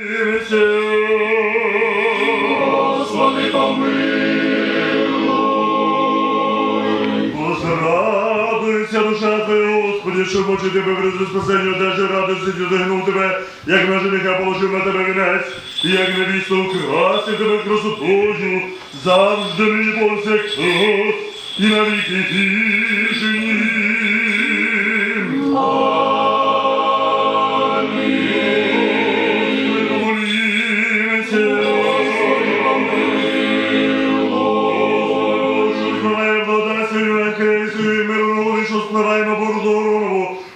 Господи, помилуй. Душа твоя, Господи, що мочи тебе в спасення, одежі радості одягнув тебе, як на жениха положив на тебе вінець, і як невісту украсив тебе красотою, завжди мені повсякчас, і на віки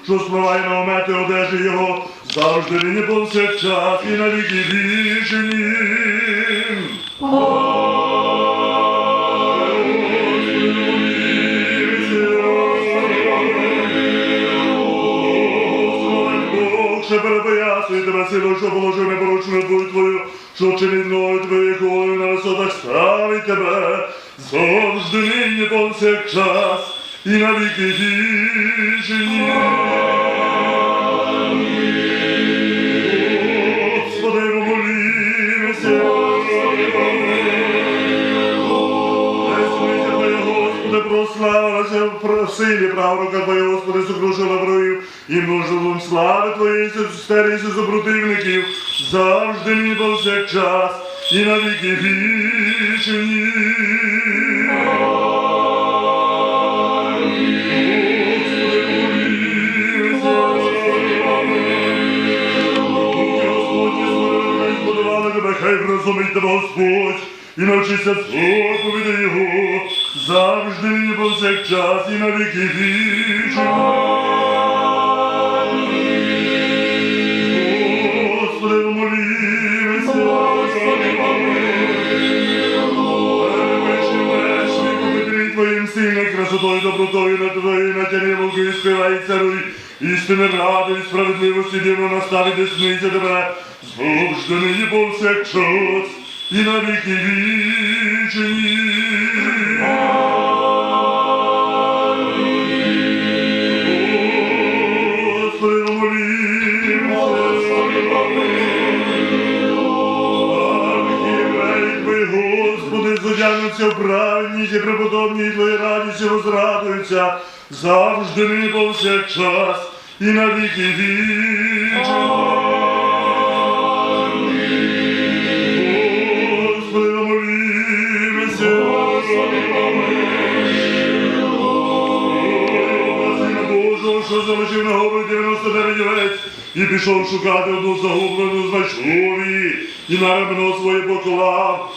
що спливає на омети одежі його, завжди нині повсякчас і на віки вічні. Бог, що перепоясує тебе силу, що положив непорушну твою твою, що чинить мною твоєю колою на висотах ставить тебе, завжди нині повсякчас і на віки вічні. Господи, помолімося. Господи, прославилася в силі праврука Твоє, Господи, сокрушила ворогів, і множилом слави Твоєї сестерися супротивників, завжди ні повсякчас, і на віки вічні. Хай розумить тебе Господь, і навчися заповіді Його, завжди і повсякчас, і на віки вічні. Красотою, добротою на твоїй натяні вовки співай царуй. Істини ради справедливості дивно настави десниця тебе, завжди нині повсякчас, і на віки вічні. Господи. Зодягнуться в праведність і преподобні Твої радісті возрадуються, завжди повсякчас і на віки вічні. Що залишив на гору 99 овець і пішов шукати одну загублену знайшов її, і на рамено своє поклав,